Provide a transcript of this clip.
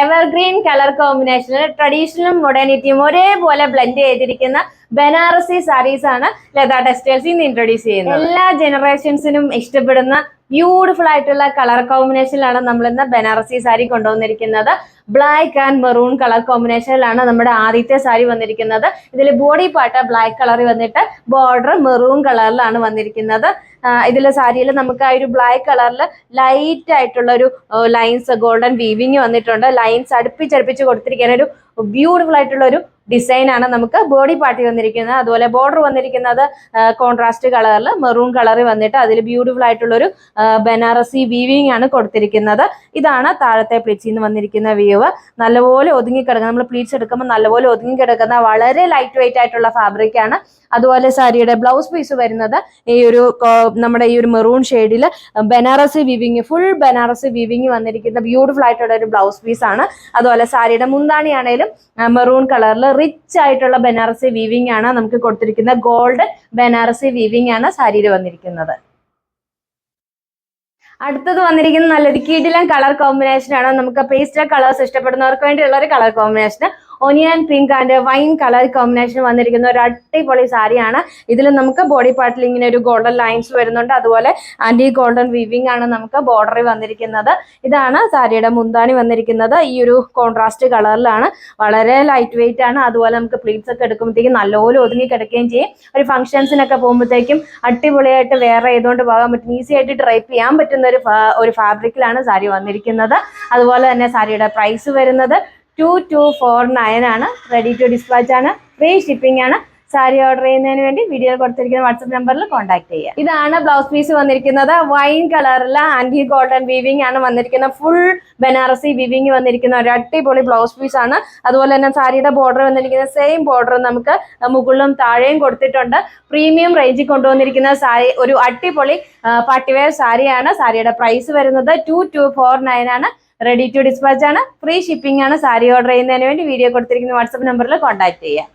Evergreen colour കോമ്പിനേഷനിൽ ട്രഡീഷണലും മോഡേണിറ്റിയും ഒരേപോലെ blend ചെയ്തിരിക്കുന്ന ബനാറസി സാരീസ് ആണ് ലത ടെക്സ്റ്റൈൽസ് ഇന്ന് ഇൻട്രൊഡ്യൂസ് ചെയ്യുന്നത്. എല്ലാ ജനറേഷൻസിനും ഇഷ്ടപ്പെടുന്ന ബ്യൂട്ടിഫുൾ ആയിട്ടുള്ള കളർ കോമ്പിനേഷനിലാണ് നമ്മൾ ഇന്ന് ബനാറസി സാരി കൊണ്ടുവന്നിരിക്കുന്നത്. ബ്ലാക്ക് ആൻഡ് മെറൂൺ കളർ കോമ്പിനേഷനിലാണ് നമ്മുടെ ആദ്യത്തെ സാരി വന്നിരിക്കുന്നത്. ഇതിൽ ബോഡി പാർട്ട് ബ്ലാക്ക് കളറിൽ വന്നിട്ട് ബോർഡർ മെറൂൺ കളറിലാണ് വന്നിരിക്കുന്നത്. ഇതിലെ സാരിയിൽ നമുക്ക് ആ ഒരു ബ്ലാക്ക് കളറിൽ ലൈറ്റ് ആയിട്ടുള്ള ഒരു ലൈൻസ് ഗോൾഡൻ വീവിങ് വന്നിട്ടുണ്ട്. ലൈൻസ് അടുപ്പിച്ചടുപ്പിച്ച് കൊടുത്തിരിക്കുന്ന ഒരു ബ്യൂട്ടിഫുൾ ആയിട്ടുള്ള ഒരു ഡിസൈനാണ് നമുക്ക് ബോഡി പാർട്ടി വന്നിരിക്കുന്നത്. അതുപോലെ ബോർഡർ വന്നിരിക്കുന്നത് കോൺട്രാസ്റ്റ് കളറിൽ മെറൂൺ കളറിൽ വന്നിട്ട് അതിൽ ബ്യൂട്ടിഫുൾ ആയിട്ടുള്ള ഒരു ബനാറസി വീവിങ് ആണ് കൊടുത്തിരിക്കുന്നത്. ഇതാണ് താഴത്തെ പ്ലീറ്റ്സിൽ നിന്ന് വന്നിരിക്കുന്ന വ്യൂവ് നല്ലപോലെ ഒതുങ്ങി കിടക്കുന്ന നമ്മൾ പ്ലീറ്റ്സ് എടുക്കുമ്പോൾ നല്ലപോലെ ഒതുങ്ങി കിടക്കുന്ന വളരെ ലൈറ്റ് വെയിറ്റ് ആയിട്ടുള്ള ഫാബ്രിക് ആണ് അതുപോലെ സാരിയുടെ ബ്ലൗസ് പീസ് വരുന്നത് ഈ ഒരു നമ്മുടെ ഈ ഒരു മെറൂൺ ഷെയ്ഡിൽ Banarasi weaving full Banarasi weaving വന്നിരിക്കുന്ന ബ്യൂട്ടിഫുൾ ആയിട്ടുള്ള ഒരു ബ്ലൗസ് പീസ് ആണ്. അതുപോലെ സാരിയുടെ മുന്താണി ആണെങ്കിലും മെറൂൺ കളറിൽ റിച്ച് ആയിട്ടുള്ള ബനാറസി വീവിംഗ് ആണ് നമുക്ക് കൊടുത്തിരിക്കുന്ന ഗോൾഡ് ബനാറസി വീവിംഗ് ആണ് സാരിയിൽ വന്നിരിക്കുന്നത്. അടുത്തത് വന്നിരിക്കുന്ന നല്ലൊരു കീടിലം കളർ കോമ്പിനേഷൻ ആണ്. നമുക്ക് പേസ്റ്റൽ കളേഴ്സ് ഇഷ്ടപ്പെടുന്നവർക്ക് വേണ്ടിയുള്ള ഒരു colour combination onion pink and wine colour combination വന്നിരിക്കുന്ന ഒരു അടിപൊളി സാരിയാണ്. ഇതിൽ നമുക്ക് ബോഡി പാർട്ടിൽ ഇങ്ങനെ ഒരു ഗോൾഡൻ ലൈൻസ് വരുന്നുണ്ട്. അതുപോലെ ആന്റി ഗോൾഡൻ വിവിങ് ആണ് നമുക്ക് ബോർഡറിൽ വന്നിരിക്കുന്നത്. ഇതാണ് സാരിയുടെ മുന്താണി വന്നിരിക്കുന്നത്. ഈ ഒരു കോൺട്രാസ്റ്റ് കളറിലാണ്. വളരെ ലൈറ്റ് വെയിറ്റ് ആണ്. അതുപോലെ നമുക്ക് പ്ലീറ്റ്സ് ഒക്കെ എടുക്കുമ്പോഴത്തേക്കും നല്ലപോലെ ഒതുങ്ങി കിടക്കുകയും ചെയ്യും. ഒരു ഫംഗ്ഷൻസിനൊക്കെ പോകുമ്പോഴത്തേക്കും അടിപൊളിയായിട്ട് വേറെ ചെയ്തുകൊണ്ട് പോകാൻ പറ്റും. ഈസി ആയിട്ട് ഡ്രൈപ്പ് ചെയ്യാൻ പറ്റുന്ന ഒരു ഒരു ഫാബ്രിക്കിലാണ് സാരി വന്നിരിക്കുന്നത്. അതുപോലെ തന്നെ സാരിയുടെ പ്രൈസ് വരുന്നത് ടു ടു ഫോർ നയൻ ആണ്. റെഡി ടു ഡിസ്പാച്ച് ആണ്. ഫ്രീ ഷിപ്പിംഗ് ആണ്. സാരി ഓർഡർ ചെയ്യുന്നതിന് വേണ്ടി വീഡിയോ കൊടുത്തിരിക്കുന്ന വാട്സപ്പ് നമ്പറിൽ കോൺടാക്ട് ചെയ്യുക. ഇതാണ് ബ്ലൗസ് പീസ് വന്നിരിക്കുന്നത്. വൈൻ കളറിൽ ആന്റി ഗോൾഡൻ വീവിംഗ് ആണ് വന്നിരിക്കുന്നത്. ഫുൾ ബനാറസി വീവിംഗ് വന്നിരിക്കുന്ന ഒരു അടിപൊളി ബ്ലൗസ് പീസ് ആണ്. അതുപോലെ തന്നെ സാരിയുടെ ബോർഡർ വന്നിരിക്കുന്ന സെയിം ബോർഡർ നമുക്ക് മുകളിലും താഴെയും കൊടുത്തിട്ടുണ്ട്. പ്രീമിയം റേഞ്ചിൽ കൊണ്ടുവന്നിരിക്കുന്ന സാരി ഒരു അടിപൊളി പാർട്ടിവെയർ സാരിയാണ്. സാരിയുടെ പ്രൈസ് വരുന്നത് ടു ടു ഫോർ നയൻ ആണ്. റെഡി ടു ഡിസ്പാച്ച് ആണ്. ഫ്രീ ഷിപ്പിംഗ് ആണ്. സാരി ഓർഡർ ചെയ്യുന്നതിന് വേണ്ടി വീഡിയോ കൊടുത്തിരിക്കുന്ന വാട്സപ്പ് നമ്പറിൽ കോൺടാക്ട് ചെയ്യുക.